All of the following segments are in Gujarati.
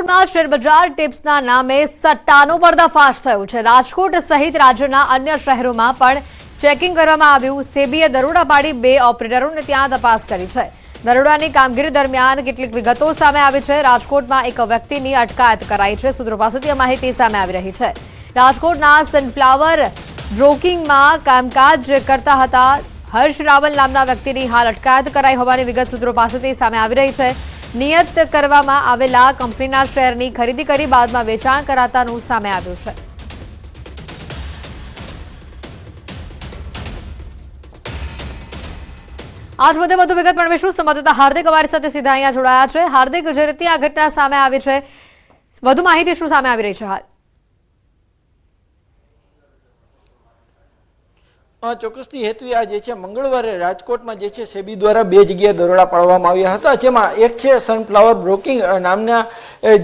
રાજકોટમાં શેરબજાર ટિપ્સના નામે સટ્ટાનો પર્દાફાશ થયો છે. રાજકોટ સહિત રાજ્યના અન્ય શહેરોમાં પણ ચેકિંગ કરવામાં આવ્યું. સેબીએ દરોડા પાડી બે ઓપરેટરોને ત્યાં તપાસ કરી છે. દરોડાની કામગીરી દરમિયાન કેટલીક વિગતો સામે આવી છે. રાજકોટમાં એક વ્યક્તિની અટકાયત કરાઈ છે. સૂત્રો પાસેથી માહિતી સામે આવી રહી છે. રાજકોટના સનફ્લાવર બ્રોકિંગમાં કામકાજ કરતા હતા. હર્ષ રાવલ નામના વ્યક્તિની હાલ અટકાયત કરાઈ હોવાની વિગત સૂત્રો પાસેથી સામે આવી રહી છે. નિયત કરવામાં આવેલા કંપનીના શેરની ખરીદી કરી બાદમાં વેચાણ કરાતાનું સામે આવ્યું છે. આજ મુદ્દે વધુ વિગત મેળવીશું સંવાદદાતા હાર્દિક અમારી સાથે સીધા અહીંયા જોડાયા છે. હાર્દિક, જે રીતે આ ઘટના સામે આવી છે, વધુ માહિતી શું સામે આવી રહી છે હાલ? ચોક્કસથી હેતુ આ જે છે મંગળવારે રાજકોટમાં જે છે સેબી દ્વારા બે જગ્યાએ દરોડા પાડવામાં આવ્યા હતા, જેમાં એક છે સનફ્લાવર બ્રોકિંગ નામના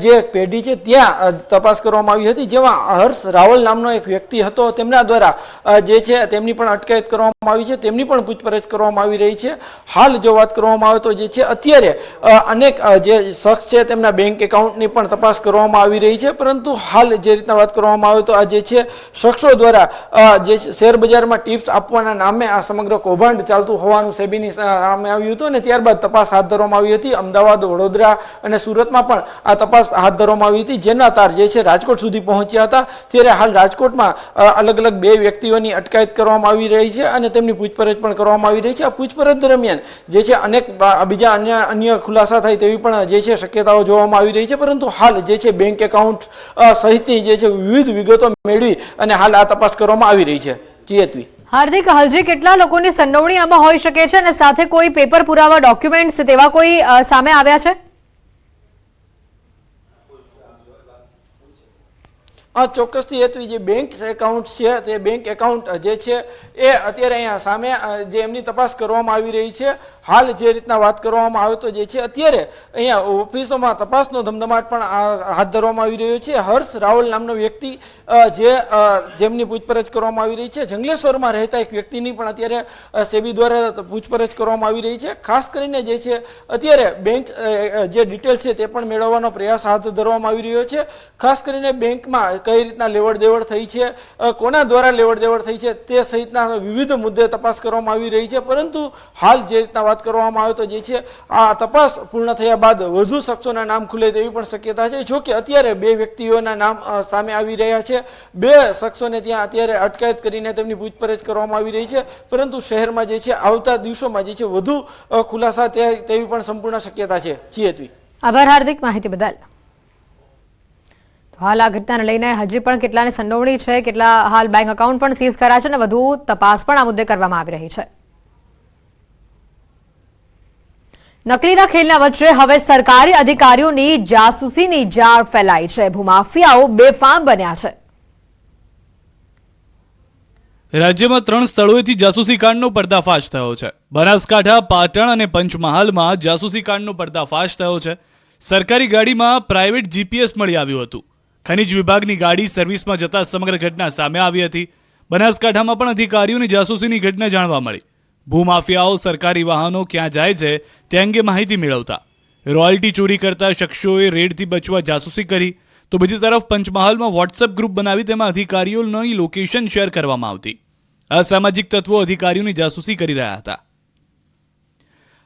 જે પેઢી છે ત્યાં તપાસ કરવામાં આવી હતી, જેમાં હર્ષ રાવલ નામનો એક વ્યક્તિ હતો, તેમના દ્વારા જે છે તેમની પણ અટકાયત કરવામાં આવી છે, તેમની પણ પૂછપરછ કરવામાં આવી રહી છે. હાલ જો વાત કરવામાં આવે તો જે છે અત્યારે અનેક જે શખ્સ છે તેમના બેંક એકાઉન્ટની પણ તપાસ કરવામાં આવી રહી છે, પરંતુ હાલ જે રીતના વાત કરવામાં આવે તો આ જે છે શખ્સો દ્વારા જે શેરબજારમાં શેર બજારમાં આપવાના નામે આ સમગ્ર કૌભાંડ ચાલતું હોવાનું સેબીની સામે આવ્યું હતું અને ત્યારબાદ તપાસ હાથ ધરવામાં આવી હતી. અમદાવાદ, વડોદરા અને સુરતમાં પણ આ તપાસ હાથ ધરવામાં આવી હતી. જેના તાર જે છે રાજકોટ સુધી પહોંચ્યા હતા. ત્યારે હાલ રાજકોટમાં અલગ અલગ બે વ્યક્તિઓની અટકાયત કરવામાં આવી રહી છે અને તેમની પૂછપરછ પણ કરવામાં આવી રહી છે. આ પૂછપરછ દરમિયાન જે છે અનેક બીજા અન્ય અન્ય ખુલાસા થાય તેવી પણ જે છે શક્યતાઓ જોવામાં આવી રહી છે. પરંતુ હાલ જે છે બેંક એકાઉન્ટ સહિતની જે છે વિવિધ વિગતો મેળવી અને હાલ આ તપાસ કરવામાં આવી રહી છે. જીએતવી હાર્દિક હજી કેટલા લોકોની સંડોવણી આમાં હોઈ શકે છે અને સાથે કોઈ પેપર પુરાવા, ડોક્યુમેન્ટ્સ તેવા કોઈ સામે આવ્યા છે? આ ચોક્કસથી હેતુ જે બેંક એકાઉન્ટ છે, તે બેંક એકાઉન્ટ જે છે, એ અત્યારે અહીંયા સામે જે એમની તપાસ કરવામાં આવી રહી છે, હાલ જે રીતના વાત કરવામાં આવે તો જે છે, અત્યારે અહીંયા ઓફિસોમાં તપાસનો ધમધમાટ પણ હાથ ધરવામાં આવી રહ્યો છે. હર્ષ રાવલ નામનો વ્યક્તિ જે જેમની પૂછપરછ કરવામાં આવી રહી છે. જંગલેશ્વરમાં રહેતા એક વ્યક્તિની પણ અત્યારે સેબી દ્વારા પૂછપરછ કરવામાં આવી રહી છે. ખાસ કરીને જે છે, અત્યારે બેંક જે ડિટેલ છે તે પણ મેળવવાનો પ્રયાસ હાથ ધરવામાં આવી રહ્યો છે. ખાસ કરીને બેંકમાં કઈ રીતના લેવડ દેવડ થઈ છે કોના દ્વારા લેવડ દેવડ થઈ છે, તે સહિતના વિવિધ મુદ્દે તપાસ કરવામાં આવી રહી છે. પરંતુ હાલ જે રીતના વાત કરવામાં આવે તો જે છે, આ તપાસ પૂર્ણ થયા બાદ વધુ શખ્સોના નામ ખુલે તેવી પણ શક્યતા છે. જો કે અત્યારે બે વ્યક્તિઓના નામ સામે આવી રહ્યા છે. બે શખ્સોને ત્યાં અત્યારે અટકાયત કરીને તેમની પૂછપરછ કરવામાં આવી રહી છે. પરંતુ શહેરમાં જે છે, આવતા દિવસોમાં જે છે, વધુ ખુલાસા તેવી પણ સંપૂર્ણ શક્યતા છે. જીએતવી. આભાર, હાર્દિક માહિતી બદલ. હાલ આ ઘટનાને લઈને હજી પણ કેટલાની સંડોવણી છે, કેટલા હાલ બેંક એકાઉન્ટ પણ સીઝ કર્યા છે અને વધુ તપાસ પણ આ મુદ્દે કરવામાં આવી રહી છે. નકલીના ખેલના વચ્ચે હવે સરકારી અધિકારીઓની જાસૂસીની જાળ ફેલાઈ છે. ભૂમાફિયાઓ બેફામ બન્યા છે. રાજ્યમાં ત્રણ સ્થળોએથી જાસૂસી કાંડનો પર્દાફાશ થયો છે. બનાસકાંઠા, પાટણ અને પંચમહાલમાં જાસૂસી કાંડનો પર્દાફાશ થયો છે. સરકારી ગાડીમાં પ્રાઇવેટ જીપીએસ મળી આવ્યું હતું. ખનિજ વિભાગની ગાડી સર્વિસમાં જતા સમગ્ર ઘટના સામે આવી હતી. બનાસકાંઠામાં પણ અધિકારીઓની જાસૂસીની ઘટના જાણવા મળી. ભૂમાફિયાઓ, સરકારી વાહનો ક્યાં જાય છે તે અંગે માહિતી મેળવતા. રોયલ્ટી ચોરી કરતા શખ્સોએ રેડથી બચવા જાસૂસી કરી. તો બીજી તરફ પંચમહાલમાં વોટ્સએપ ગ્રુપ બનાવી તેમાં અધિકારીઓની લોકેશન શેર કરવામાં આવતી. અસામાજિક તત્વો અધિકારીઓની જાસૂસી કરી રહ્યા હતા.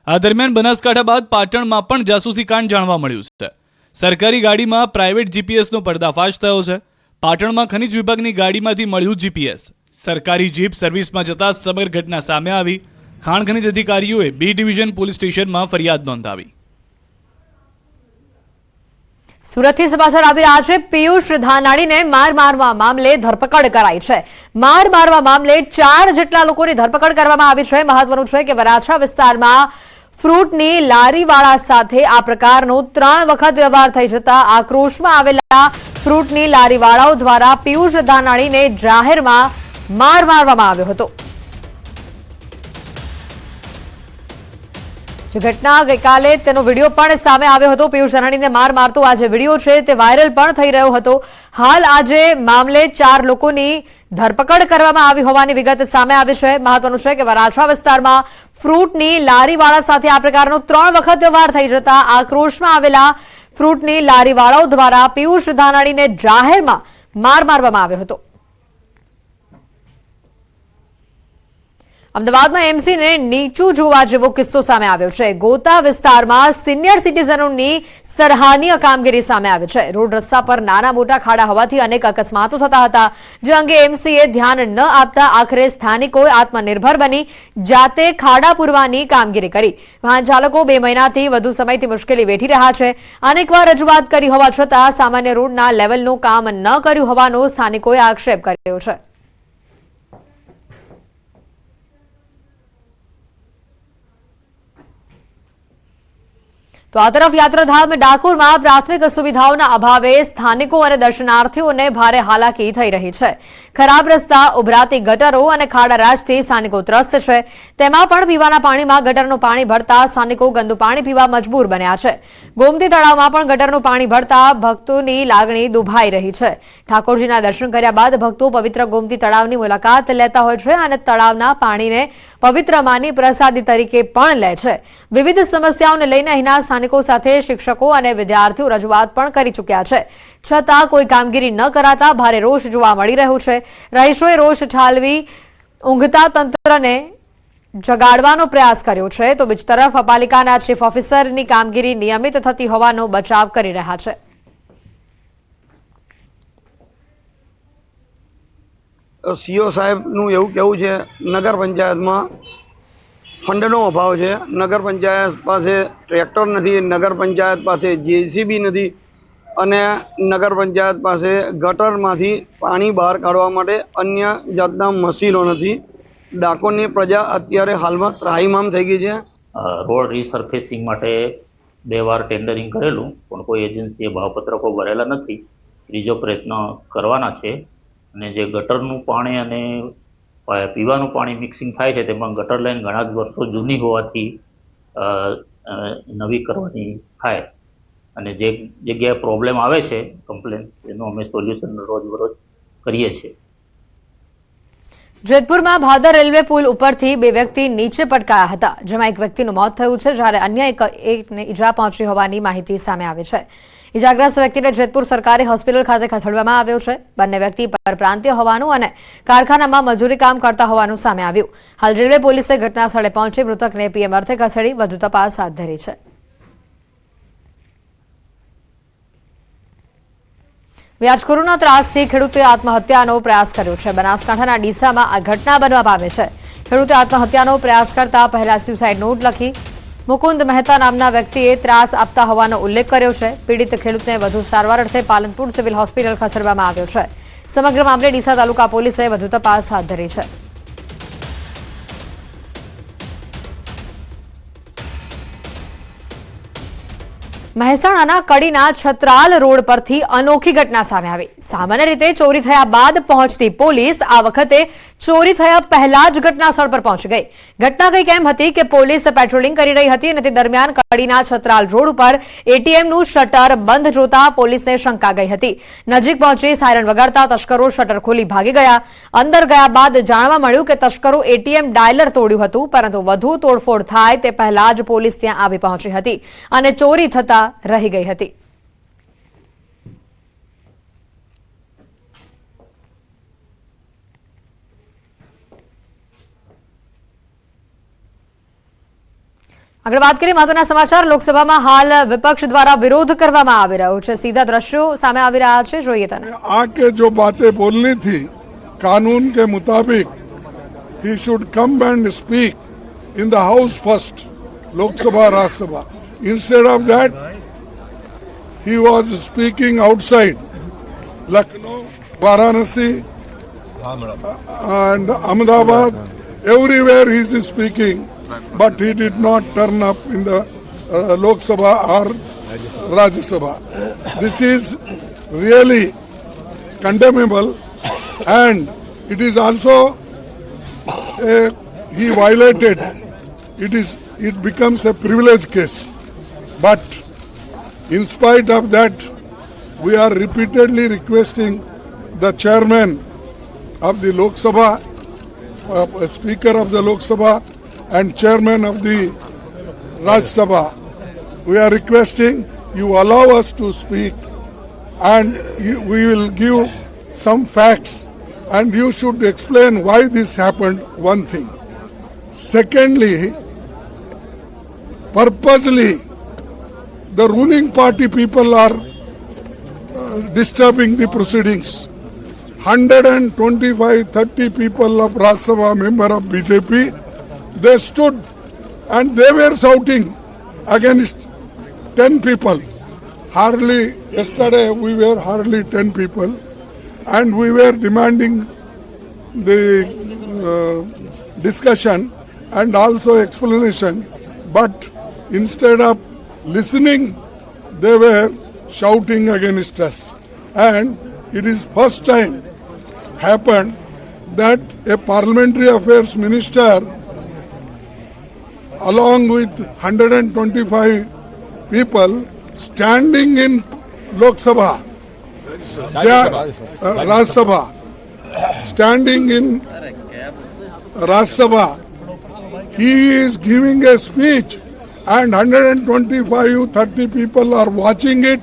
આ દરમિયાન બનાસકાંઠા બાદ પાટણમાં પણ જાસૂસી કાંડ જાણવા મળ્યું છે. સરકારી ગાડીમાં પ્રાઇવેટ જીપીએસનો પર્દાફાશ થયો છે. પાટણમાં ખનિજ વિભાગની ગાડીમાંથી મળ્યું જીપીએસ સરકારી જીપ સર્વિસમાં જતા સમગ્ર ઘટના સામે આવી. ખાણ ખનિજ અધિકારીઓએ બી ડિવિઝન પોલીસ સ્ટેશનમાં ફરિયાદ નોંધાવી. સુરતથી સમાચાર આવી રહ્યા છે. પિયુષ ધાનાણીને માર મારવા મામલે ધરપકડ કરાઈ છે. માર મારવા મામલે ચાર જેટલા લોકોની ધરપકડ કરવામાં આવી છે. મહત્વનું છે કે વરાછા વિસ્તારમાં ફ્રૂટની લારીવાળા સાથે આ પ્રકારનો ત્રણ વખત વ્યવહાર થઈ જતા આક્રોશમાં આવેલા ફ્રૂટની લારીવાળાઓ દ્વારા પિયુષ ધાનાણીને જાહેરમાં માર મારવામાં આવ્યો હતો. જે ઘટના ગઈકાલે તેનો વીડિયો પણ સામે આવ્યો હતો. પિયુષ ધાનાણીને માર મારતો આ જે વીડિયો છે તે વાયરલ પણ થઈ રહ્યો હતો. હાલ આજે મામલે ચાર લોકોની ધરપકડ કરવામાં આવી હોવાની વિગત સામે આવી છે. મહત્વનું છે કે વરાછા વિસ્તારમાં ફ્રૂટની લારીવાળા સાથે આ પ્રકારનો ત્રણ વખત વ્યવહાર થઈ જતા આક્રોશમાં આવેલા ફ્રૂટની લારીવાળાઓ દ્વારા પિયુષ ધાનાણીને જાહેરમાં માર મારવામાં આવ્યો હતો. અમદાવાદમાં એમસીને નીચું જોવા જેવો કિસ્સો સામે આવ્યો છે. ગોતા વિસ્તારમાં સિનિયર સિટીઝનોની સરાહનીય કામગીરી સામે આવી છે. રોડ રસ્તા પર નાના મોટા ખાડા હોવાથી અનેક અકસ્માતો થતા હતા, જે અંગે એમસીએ ધ્યાન ન આપતા આખરે સ્થાનિકોએ આત્મનિર્ભર બની જાતે ખાડા પૂરવાની કામગીરી કરી. વાહન ચાલકો બે મહિનાથી વધુ સમયથી મુશ્કેલી વેઠી રહ્યા છે. અનેકવાર રજૂઆત કરી હોવા છતાં સામાન્ય રોડના લેવલનું કામ ન કર્યું હોવાનો સ્થાનિકોએ આક્ષેપ કર્યો છે. તો આ તરફ યાત્રાધામ ડાકોરમાં પ્રાથમિક સુવિધાઓના અભાવે સ્થાનિકો અને દર્શનાર્થીઓને ભારે હાલાકી થઈ રહી છે. ખરાબ રસ્તા, ઉભરાતી ગટરો અને ખાડા રાજથી સ્થાનિકો ત્રસ્ત છે. તેમાં પણ પીવાના પાણીમાં ગટરનું પાણી ભરતા સ્થાનિકો ગંદુ પાણી પીવા મજબૂર બન્યા છે. ગોમતી તળાવમાં પણ ગટરનું પાણી ભરતા ભક્તોની લાગણી દુભાઈ રહી છે. ઠાકોરજીના દર્શન કર્યા બાદ ભક્તો પવિત્ર ગોમતી તળાવની મુલાકાત લેતા હોય છે અને તળાવના પાણીને પવિત્ર માની પ્રસાદી તરીકે પણ લે છે. વિવિધ સમસ્યાઓને લઈને અહીંના સ્થાનિકો સાથે શિક્ષકો અને વિદ્યાર્થીઓ રજૂઆત પણ કરી ચૂક્યા છે. છતાં કોઈ કામગીરી ન કરાતા ભારે રોષ જોવા મળી રહ્યો છે. રહીશોએ રોષ ઠાલવી, ઊંઘતા તંત્રને જગાડવાનો પ્રયાસ કર્યો છે. તો બીજી તરફ પાલિકાના ચીફ ઓફિસરની કામગીરી નિયમિત થતી હોવાનો બચાવ કરી રહ્યા છે. સીઓ સાહેબનું એવું કહેવું છે, નગર પંચાયતમાં ફંડનો અભાવ છે. નગર પંચાયત પાસે ટ્રેક્ટર નથી, નગર પંચાયત પાસે જેસીબી નથી અને નગર પંચાયત પાસે ગટરમાંથી પાણી બહાર કાઢવા માટે અન્ય જાતના મશીનો નથી. ડાકોરની પ્રજા અત્યારે હાલમાં ત્રાહીમામ થઈ ગઈ છે. રોડ રિસર્ફેસિંગ માટે બે વાર ટેન્ડરિંગ કરેલું, પણ કોઈ એજન્સીએ ભાવપત્રકો ભરેલા નથી. ત્રીજો પ્રયત્ન કરવાના છે. અને જે ગટરનું પાણી અને પીવાનું પાણી મિક્સિંગ થાય છે, તેમાં ગટર લાઈન ઘણા જ વર્ષો જૂની હોવાથી નવી કરવાની થાય. અને જે જગ્યાએ પ્રોબ્લેમ આવે છે કમ્પ્લેન એનું અમે સોલ્યુશન રોજબરોજ કરીએ છીએ. જેતપુરમાં ભાદર રેલવે પુલ ઉપરથી બે વ્યક્તિ નીચે પટકાયા હતા, જેમાં એક વ્યક્તિનું મોત થયું છે, જ્યારે અન્ય એક, એકને ઈજા પહોંચી હોવાની માહિતી સામે આવી છે. ઈજાગ્રસ્ત વ્યક્તિને જેતપુર સરકારી હોસ્પિટલ ખાતે ખસેડવામાં આવ્યો છે. બંને વ્યક્તિ પરપ્રાંતીય હોવાનું અને કારખાનામાં મજૂરી કામ કરતા હોવાનું સામે આવ્યું. હાલ રેલવે પોલીસે ઘટના સ્થળે પહોંચી મૃતકને પીએમ અર્થે ખસેડી વધુ તપાસ હાથ ધરી છે. વ્યાજખોરોના ત્રાસથી ખેડૂતે આત્મહત્યાનો પ્રયાસ કર્યો છે. બનાસકાંઠાના ડીસામાં આ ઘટના બનવા પામે છે. ખેડૂતે આત્મહત્યાનો પ્રયાસ કરતા પહેલા સ્યુસાઇડ નોટ લખી મુકુંદ મહેતા નામના વ્યક્તિએ ત્રાસ આપતા હોવાનો ઉલ્લેખ કર્યો છે. પીડિત ખેડૂતને વધુ સારવાર અર્થે પાલનપુર સિવિલ હોસ્પિટલ ખસેડવામાં આવ્યો છે. સમગ્ર મામલે ડીસા તાલુકા પોલીસે વધુ તપાસ હાથ ધરી છે. મહેસાણાના કડીના છત્રાલ રોડ પરથી અનોખી ઘટના સામે આવી. સામાન્ય રીતે ચોરી થયા બાદ પહોંચતી પોલીસ આ વખતે ચોરી થયા પહેલા જ ઘટના સ્થળ પર પહોંચી ગઈ. ઘટના ગઈ એમ હતી કે પોલીસ પેટ્રોલિંગ કરી રહી હતી અને તે દરમિયાન કડીના છત્રાલ રોડ ઉપર એટીએમનું શટર બંધ જોતા પોલીસને શંકા ગઈ હતી. નજીક પહોંચી સાયરન વગાડતા તસ્કરો શટર ખોલી ભાગી ગયા. અંદર ગયા બાદ જાણવા મળ્યું કે તસ્કરો એટીએમ ડાયલર તોડ્યું હતું, પરંતુ વધુ તોડફોડ થાય તે પહેલા જ પોલીસ ત્યાં આવી પહોંચી હતી અને ચોરી થતા રહી ગઈ હતી. આગળ વાત કરીએ મહત્વના સમાચાર લોકસભામાં હાલ વિપક્ષ દ્વારા વિરોધ કરવામાં આવી રહ્યો છે સીધા દ્રશ્યો સામે આવી રહ્યા છે જોઈએ તને આ કે જો બાતે બોલની થી કાનૂન કે મુતાબિક he should come and speak in the House first, Lok Sabha, Raj Sabha. Instead of that, he was speaking outside Lucknow, Varanasi, and Ahmedabad. Everywhere he is speaking. But he did not turn up in the uh, Lok Sabha or Rajya Sabha. This is really condemnable, and it is also uh, he violated. It is it becomes a privilege case. But in spite of that, we are repeatedly requesting the chairman of the Lok Sabha, uh, Speaker of the Lok Sabha, and chairman of the Raj Sabha. We are requesting you allow us to speak and we will give some facts and you should explain why this happened, one thing. Secondly, purposely the ruling party people are uh, disturbing the proceedings. 125, 30 people of Rajya Sabha member of BJP, they stood and they were shouting against 10 people. Hardly, yesterday we were hardly 10 people. And we were demanding the uh, discussion and also explanation. But instead of listening they were shouting against us. And it is first time happened that a parliamentary affairs minister along with 125 people standing in Lok Sabha. They are, uh, Raj Sabha. Standing in Raj Sabha, he is giving a speech and 125, 30 people are watching it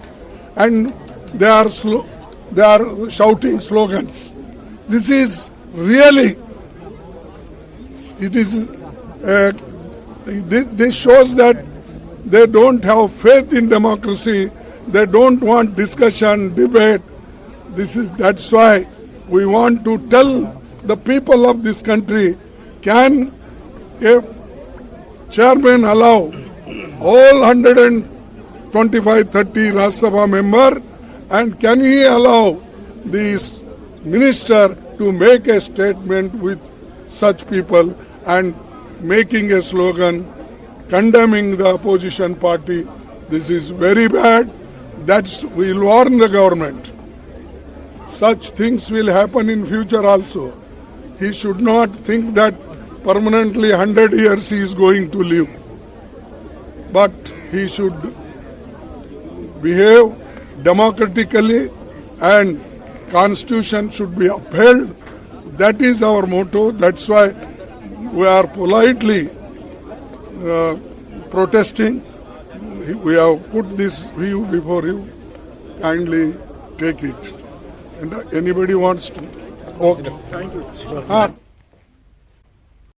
and they are, slo- they are shouting slogans. This is really, it is, uh, this, this shows that they don't have faith in democracy, they don't want discussion, debate. This is, that's why we want to tell the people of this country, can a chairman allow all 125, 30 Rajya Sabha member? And can he allow this minister to make a statement with such people? And making a slogan condemning the opposition party. This is very bad. That's, we'll warn the government. Such things will happen in future also. He should not think that permanently 100 years he is going to live. But he should behave democratically and constitution should be upheld. That is our motto. That's why we are politely uh, protesting. We have put this view before you. Kindly take it. And uh, anybody wants to? Okay. Thank you.